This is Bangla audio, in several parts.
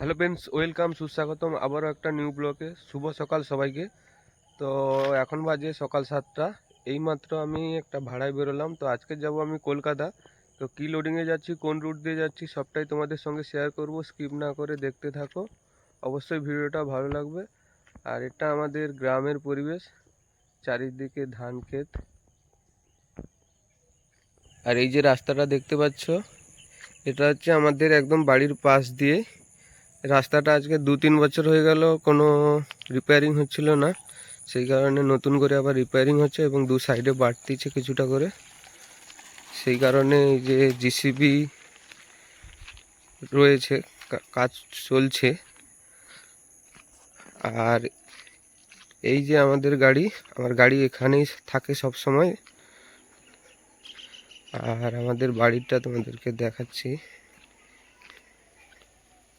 হ্যালো ফ্রেন্ডস, ওয়েলকাম, সুস্বাগতম। আবারও একটা নিউ ব্লকে শুভ সকাল সবাইকে। তো এখন বাজে সকাল সাতটা। এইমাত্র আমি একটা ভাড়ায় বেরোলাম। তো আজকে যাব আমি কলকাতা। তো কী লোডিংয়ে যাচ্ছি, কোন রুট দিয়ে যাচ্ছি, সবটাই তোমাদের সঙ্গে শেয়ার করব। স্কিপ না করে দেখতে থাকো। অবশ্যই ভিডিওটা ভালো লাগবে। আর এটা আমাদের গ্রামের পরিবেশ। চারিদিকে ধান ক্ষেত। আর এই যে রাস্তাটা দেখতে পাচ্ছ, এটা হচ্ছে আমাদের একদম বাড়ির পাশ দিয়ে। রাস্তাটা আজকে দু তিন বছর হয়ে গেল, কোনো রিপেয়ারিং হচ্ছিল না। সেই কারণে নতুন করে আবার রিপেয়ারিং হচ্ছে এবং দু সাইডে বাড়তিছে কিছুটা করে। সেই কারণে যে জিসিবি রয়েছে কাজ চলছে। আর এই যে আমাদের গাড়ি, আমার গাড়ি এখানেই থাকে সব সময় আর আমাদের বাড়িটা তোমাদেরকে দেখাচ্ছি।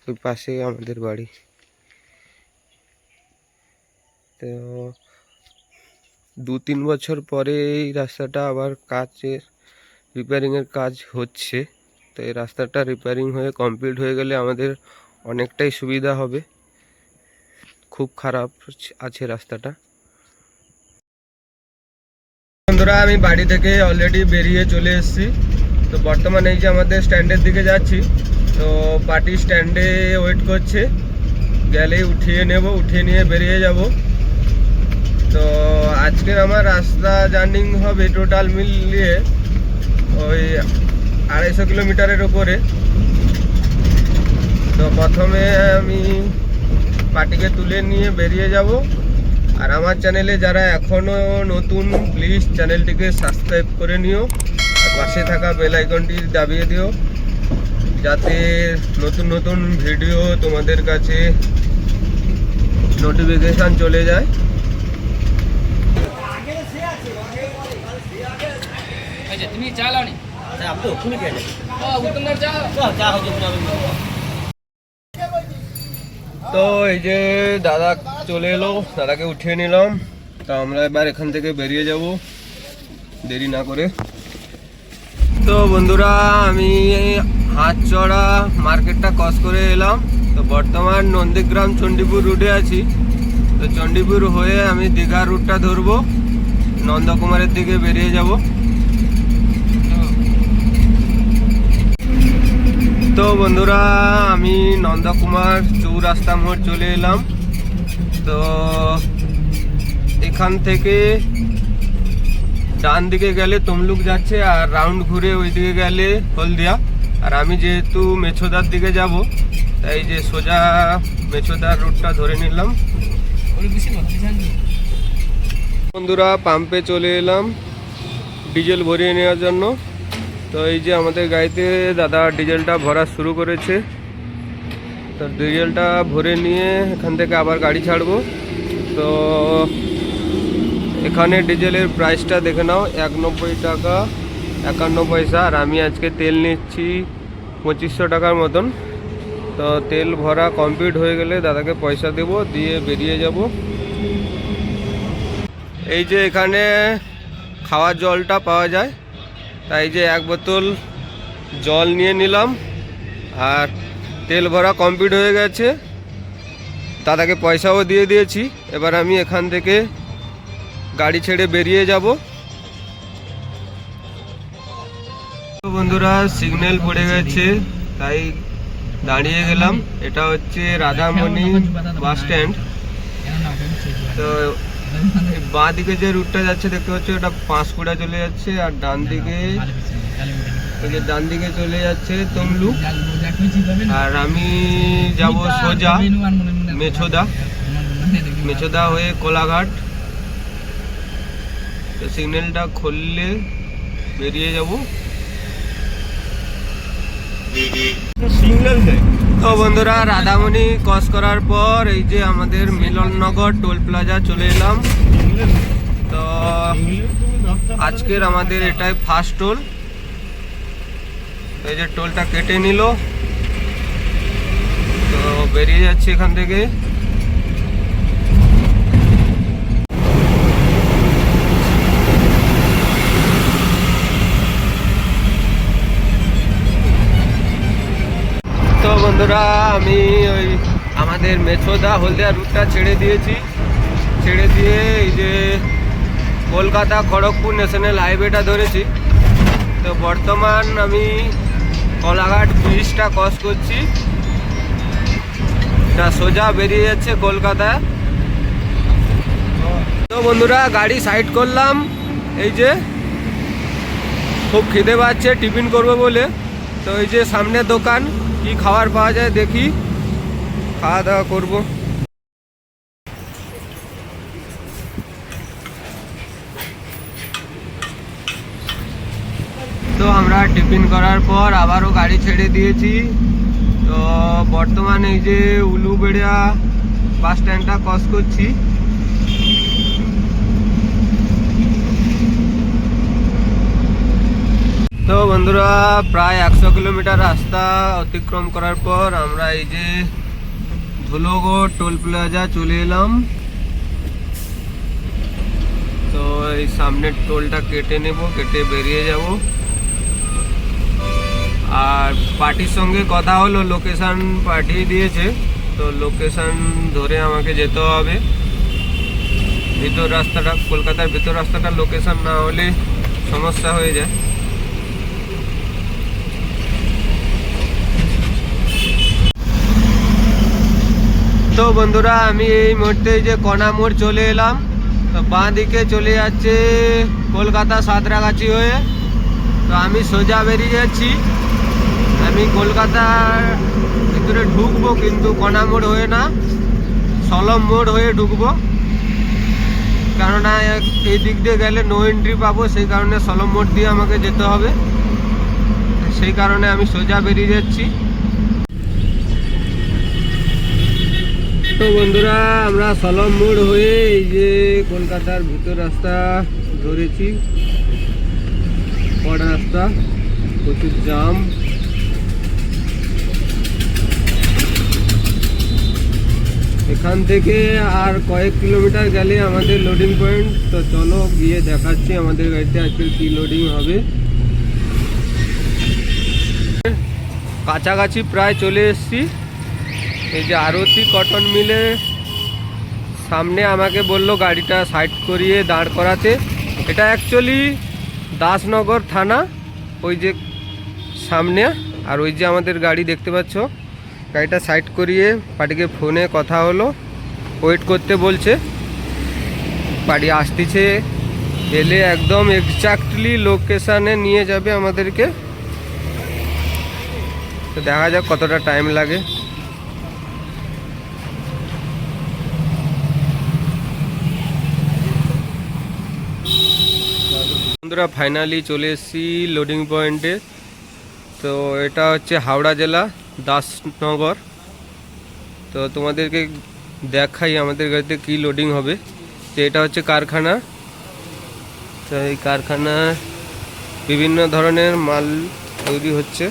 ওই পাশে আমাদের বাড়ি। তো দু তিন বছর পরে এই রাস্তাটা আবার কাজের রিপেয়ারিংয়ের কাজ হচ্ছে। তো এই রাস্তাটা রিপেয়ারিং হয়ে কমপ্লিট হয়ে গেলে আমাদের অনেকটাই সুবিধা হবে। খুব খারাপ আছে রাস্তাটা। বন্ধুরা, আমি বাড়ি থেকে অলরেডি বেরিয়ে চলে এসেছি। তো বর্তমানে এই যে আমাদের স্ট্যান্ডের দিকে যাচ্ছি, তো পার্টি স্ট্যান্ডে ওয়েট করছে। গেলেই উঠিয়ে নেব, উঠিয়ে নিয়ে বেরিয়ে যাব। তো আজকের আমার রাস্তা জার্নিং হবে টোটাল মিলিয়ে ওই আড়াইশো কিলোমিটারের উপরে। তো প্রথমে আমি পার্টিকে তুলে নিয়ে বেরিয়ে যাব। আর আমার চ্যানেলে যারা এখনও নতুন প্লিজ চ্যানেলটিকে সাবস্ক্রাইব করে নিও। পাশে থাকা বেল আইকনটি দাবিয়ে দিও যাতে নতুন নতুন ভিডিও তোমাদের কাছে নোটিফিকেশান চলে যায়। তো এই যে দাদা চলে এলো দাদাকে উঠিয়ে নিলাম। তা আমরা এবার এখান থেকে বেরিয়ে যাব দেরি না করে। তো বন্ধুরা, আমি হাত চড়া মার্কেটটা ক্রস করে এলাম। তো বর্তমান নন্দীগ্রাম চণ্ডীপুর রুটে আছি। তো চণ্ডীপুর হয়ে আমি দীঘা রুটটা ধরবো। নন্দকুমারের দিকে বেরিয়ে যাব। তো বন্ধুরা, আমি নন্দকুমার চৌরাস্তা মোড় চলে এলাম। তো এখান থেকে ডান দিকে গেলে তমলুক যাচ্ছে আর রাউন্ড ঘুরে ওই দিকে গেলে হলদিয়া। আর আমি যেহেতু মেছোদার দিকে যাব, তাই যে সোজা মেছোদার রুটটা ধরে নিলাম। বন্ধুরা পাম্পে চলে এলাম ডিজেল ভরিয়ে নেওয়ার জন্য। তো এই যে আমাদের গাড়িতে দাদা ডিজেলটা ভরা শুরু করেছে। তো ডিজেলটা ভরে নিয়ে এখান থেকে আবার গাড়ি ছাড়বো। তো এখানে ডিজেলের প্রাইসটা দেখে নাও এক নব্বই টাকা, একান্ন পয়সা। আর আমি আজকে তেল নিচ্ছি পঁচিশশো টাকার মতন। তো তেল ভরা কমপ্লিট হয়ে গেলে দাদাকে পয়সা দেবো, দিয়ে বেরিয়ে যাব। এই যে এখানে খাওয়ার জলটা পাওয়া যায়, তাই যে এক বোতল জল নিয়ে নিলাম। আর তেল ভরা কমপ্লিট হয়ে গেছে। দাদাকে পয়সাও দিয়ে দিয়েছি। এবার আমি এখান থেকে গাড়ি ছেড়ে বেরিয়ে যাব। বন্ধুরা সিগন্যাল পড়ে গেছে, তাই দাঁড়িয়ে গেলাম। এটা হচ্ছে রাধামণি বাস স্ট্যান্ড। তো বাঁ দিকে যে রুটটা যাচ্ছে, দেখতে পাচ্ছ, এটা পাঁশকুড়া চলে যাচ্ছে, আর ডান দিকে যে ডান দিকে চলে যাচ্ছে তমলু আর আমি যাব সোজা, মেছোদা। মেছোদা হয়ে কোলাঘাট। তো সিগন্যালটা খুললে বেরিয়ে যাব। সিগন্যাল দেয় তো বন্ধুরা রাধামণি ক্রস করার পর এই যে আমাদের মিলননগর টোল প্লাজা চলে এলাম। তো আজকের আমাদের এটাই ফার্স্ট টোল। এই যে টোলটা কেটে নিল। তো বেরিয়ে যাচ্ছে এখান থেকে। বন্ধুরা, আমি ওই আমাদের মেছোদা হলদিয়া রুটটা ছেড়ে দিয়েছি। ছেড়ে দিয়ে এই যে কলকাতা খড়গপুর ন্যাশনাল হাইওয়েটা ধরেছি। তো বর্তমান আমি কলাঘাট ব্রিজটা ক্রস করছি। এটা সোজা বেরিয়ে যাচ্ছে কলকাতা। তো বন্ধুরা, গাড়ি সাইড করলাম। এই যে খুব খিদে পাচ্ছে, টিফিন করব বলে। তো এই যে সামনে দোকান। কি খাবার পাওয়া যায় দেখি। খাওয়া দাওয়া করব। তো আমরা টিফিন করার পর আবারও গাড়ি ছেড়ে দিয়েছি। তো বর্তমানে এই যে উলুবেড়িয়া বাস স্ট্যান্ডটা ক্রস করছি তো বন্ধুরা, প্রায় একশো কিলোমিটার রাস্তা অতিক্রম করার পর আমরা এই যে ধুলোগড় টোল প্লাজা চলে এলাম। তো এই সামনের টোলটা কেটে নেব, কেটে বেরিয়ে যাব। আর পার্টির সঙ্গে কথা হলো, লোকেশান পাঠিয়ে দিয়েছে। তো লোকেশান ধরে আমাকে যেতে হবে। ভিতর রাস্তাটা, কলকাতার ভিতর রাস্তাটা লোকেশান না হলে সমস্যা হয়ে যায়। তো বন্ধুরা, আমি এই মুহূর্তে যে কণা মোড় চলে এলাম বাঁ দিকে চলে যাচ্ছে কলকাতা সাঁতরাগাছি হয়ে। তো আমি সোজা বেরিয়ে যাচ্ছি। আমি কলকাতার ভিতরে ঢুকবো কিন্তু কণা মোড় হয়ে না, সলম মোড় হয়ে ঢুকবো। কেননা এই দিক দিয়ে গেলে নো এন্ট্রি পাবো, সেই কারণে সলম মোড় দিয়ে আমাকে যেতে হবে। সেই কারণে আমি সোজা বেরিয়ে যাচ্ছি। তো বন্ধুরা, আমরা সলম মোড় হয়ে এই যে কলকাতার ভিতর রাস্তা ধরেছি। বড় রাস্তা, প্রচুর জাম। এখান থেকে আর কয়েক কিলোমিটার গেলে আমাদের লোডিং পয়েন্ট তো চলো গিয়ে দেখাচ্ছি আমাদের গাড়িতে আজকে কি লোডিং হবে। কাছাকাছি প্রায় চলে এসেছি। এই যে আরতি কটন মিলে সামনে আমাকে বলল গাড়িটা সাইড করিয়ে দাঁড় করাতে। এটা অ্যাকচুয়ালি দাসনগর থানা, ওই যে সামনে, আর ওই যে আমাদের গাড়ি দেখতে পাচ্ছ। গাড়িটা সাইড করিয়ে পার্টিকে ফোনে কথা হলো ওয়েট করতে বলছে। পার্টি আসতেছে, এলে একদম এক্স্যাক্টলি লোকেশানে নিয়ে যাবে আমাদেরকে। তো দেখা যাক কতটা টাইম লাগে। বন্ধুরা ফাইনালি চলে এসেছি লোডিং পয়েন্টে তো এটা হচ্ছে হাওড়া জেলা, দাসনগর। তো তোমাদেরকে দেখাই আমাদের গাড়িতে কি লোডিং হবে। তো এটা হচ্ছে কারখানা। তো এই কারখানা বিভিন্ন ধরনের মাল তৈরি হচ্ছে।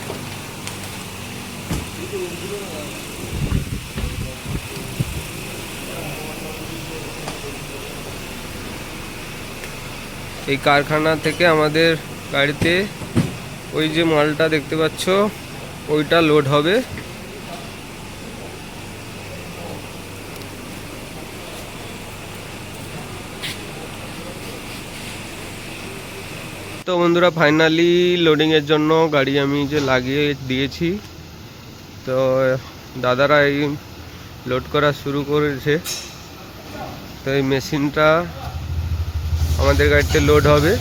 এই কারখানা থেকে আমাদের গাড়িতে ওই যে মালটা দেখতে পাচ্ছ, ওইটা লোড হবে। তো বন্ধুরা ফাইনালি লোডিংয়ের জন্য গাড়ি আমি যে লাগিয়ে দিয়েছি, তো দাদারা এই লোড করা শুরু করেছে। তো এই মেশিনটা আমাদের গাড়িতে লোড হবে।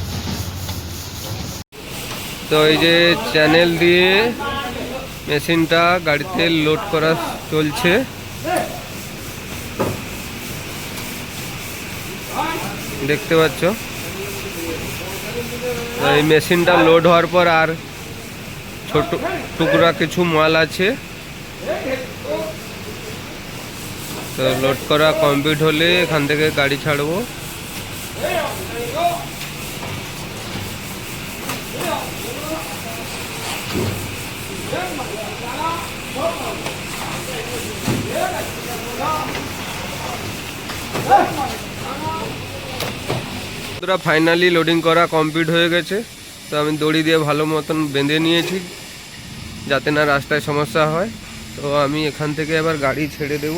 তো এই যে চ্যানেল দিয়ে মেশিনটা গাড়িতে লোড করা চলছে। দেখতে পাচ্ছ? এই মেশিনটা লোড হওয়ার পর আর ছোট টুকরা কিছু মাল আছে। তো লোড করা কমপ্লিট হলে এখান থেকে গাড়ি ছাড়বো। বন্ধুরা ফাইনালি লোডিং করা কমপ্লিট হয়ে গেছে। তো আমি দড়ি দিয়ে ভালো মতন বেঁধে নিয়েছি, যাতে না রাস্তায় সমস্যা হয়। তো আমি এখান থেকে এবার গাড়ি ছেড়ে দেব।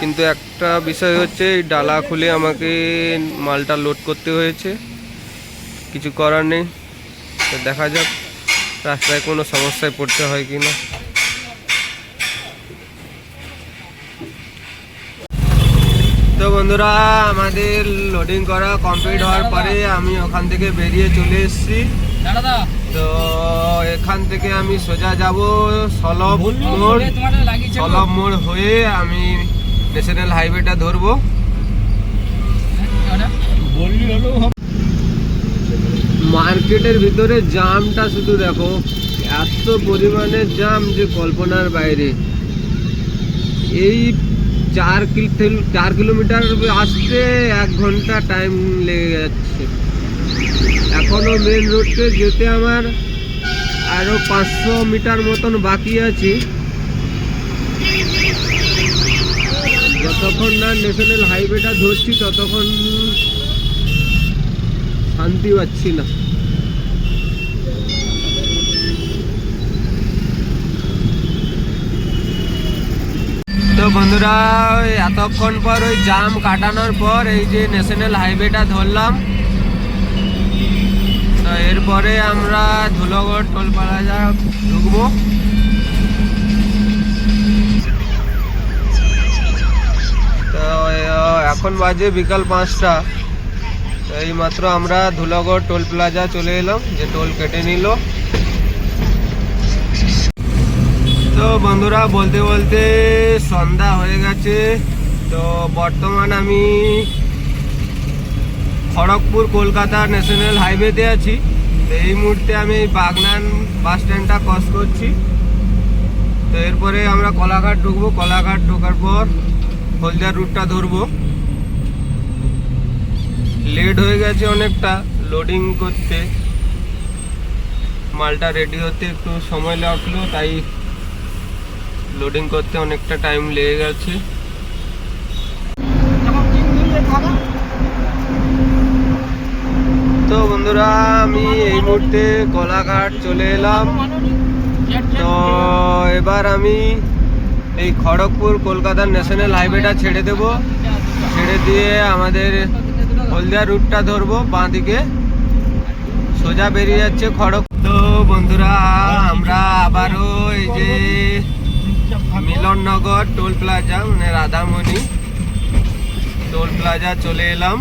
কিন্তু একটা বিষয় হচ্ছে ডালা খুলে আমাকে মালটা লোড করতে হয়েছে। কিছু করার নেই। তো দেখা যাক রাস্তায় কোনো সমস্যায় পড়তে হয় কি না। তো বন্ধুরা আমাদের লোডিং করা কমপ্লিট হওয়ার পরে আমি ওখান থেকে বেরিয়ে চলে এসেছি। তো এখান থেকে আমি সোজা যাব সলভ মোড়। সলভ মোড় হয়ে আমি ন্যাশনাল হাইওয়েটা ধরবো। মার্কেটের ভিতরে জামটা শুধু দেখো, এত পরিমাণে জাম যে কল্পনার বাইরে। এই চার চার কিলোমিটার আসতে এক ঘণ্টা টাইম লেগে যাচ্ছে। এখনও মেন রোডকে যেতে আমার আরও পাঁচশো মিটার মতন বাকি আছে। যতক্ষণ না ন্যাশনাল হাইওয়েটা ধরছি, ততক্ষণ শান্তি পাচ্ছি না। তো বন্ধুরা, ওই এতক্ষণ পর ওই জাম কাটানোর পর এই যে ন্যাশনাল হাইওয়েটা ধরলাম। তো এরপরে আমরা ধুলোগড় টোলপাড়া যা ঢুকবো। এখন বাজে বিকাল পাঁচটা। এই মাত্র আমরা ধুলাগড় টোল প্লাজা চলে এলাম, যে টোল কেটে নিল। তো বন্ধুরা, বলতে বলতে সন্ধ্যা হয়ে গেছে। তো বর্তমান আমি খড়গপুর কলকাতা ন্যাশনাল হাইওয়েতে আছি। তো এই মুহূর্তে আমি বাগনান বাস স্ট্যান্ডটা ক্রস করছি। তো এরপরে আমরা কলাঘাট ঢুকবো। কলাঘাট ঢোকার পর হলদিয়া রুটটা ধরবো। লেট হয়ে গেছে অনেকটা লোডিং করতে। মালটা রেডি হতে একটু সময় লাগল, তাই লোডিং করতে অনেকটা টাইম লেগে গেছে। তো বন্ধুরা, আমি এই মুহূর্তে কলাঘাট চলে এলাম। তো এবার আমি এই খড়গপুর কলকাতার ন্যাশনাল হাইওয়েটা ছেড়ে দেব। ছেড়ে দিয়ে আমাদের হলদিয়া রুটটা ধরবো বাঁ দিকে সোজা বেরিয়ে যাচ্ছে খড়গ। তো বন্ধুরা, আমরা আবারও এই যে মিলননগর টোল প্লাজা মানে রাধামণি টোল প্লাজা চলে এলাম।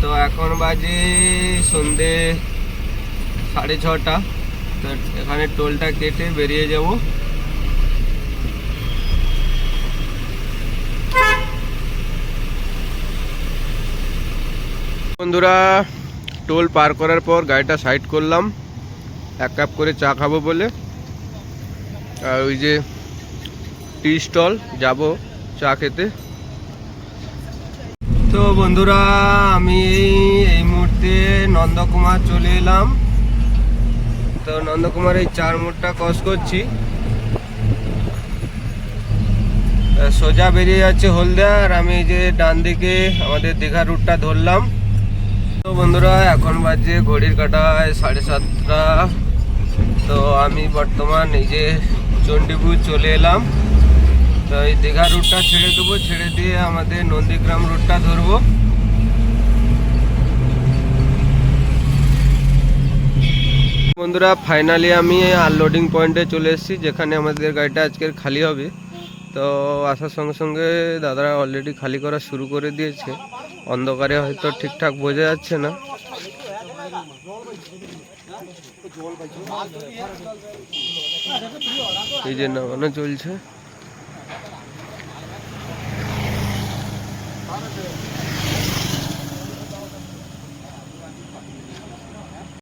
তো এখন বাজে সন্ধে সাড়ে ছটা। তো এখানে টোলটা কেটে বেরিয়ে যাব। বন্ধুরা, টোল পার করার পর গাড়িটা সাইড করলাম। এক কাপ করে চা খাব বলে। আর ওই যে টি স্টল, যাব চা খেতে। তো বন্ধুরা, আমি এই মুহূর্তে নন্দকুমার চলে এলাম। তো নন্দকুমার এই চার মোড়টা ক্রস করছি। সোজা বেরিয়ে যাচ্ছে হলদিয়া, আর আমি যে ডান দিকে আমাদের দীঘা রুটটা ধরলাম। তো বন্ধুরা, এখন বাজে ঘড়ির কাটায় সাড়ে সাতটা। তো আমি বর্তমান এই যে চণ্ডীপুর চলে এলাম। তো এই দীঘা রুটটা ছেড়ে দেবো, ছেড়ে দিয়ে আমাদের নন্দীগ্রাম রুটটা ধরবো। বন্ধুরা ফাইনালি আমি আনলোডিং পয়েন্টে চলে এসেছি, যেখানে আমাদের গাড়িটা আজকের খালি হবে। তো আসার সঙ্গে সঙ্গে দাদারা অলরেডি খালি করা শুরু করে দিয়েছে। অন্ধকারে হয়তো ঠিকঠাক বোঝা যাচ্ছে না। এই যে নামানো চলছে।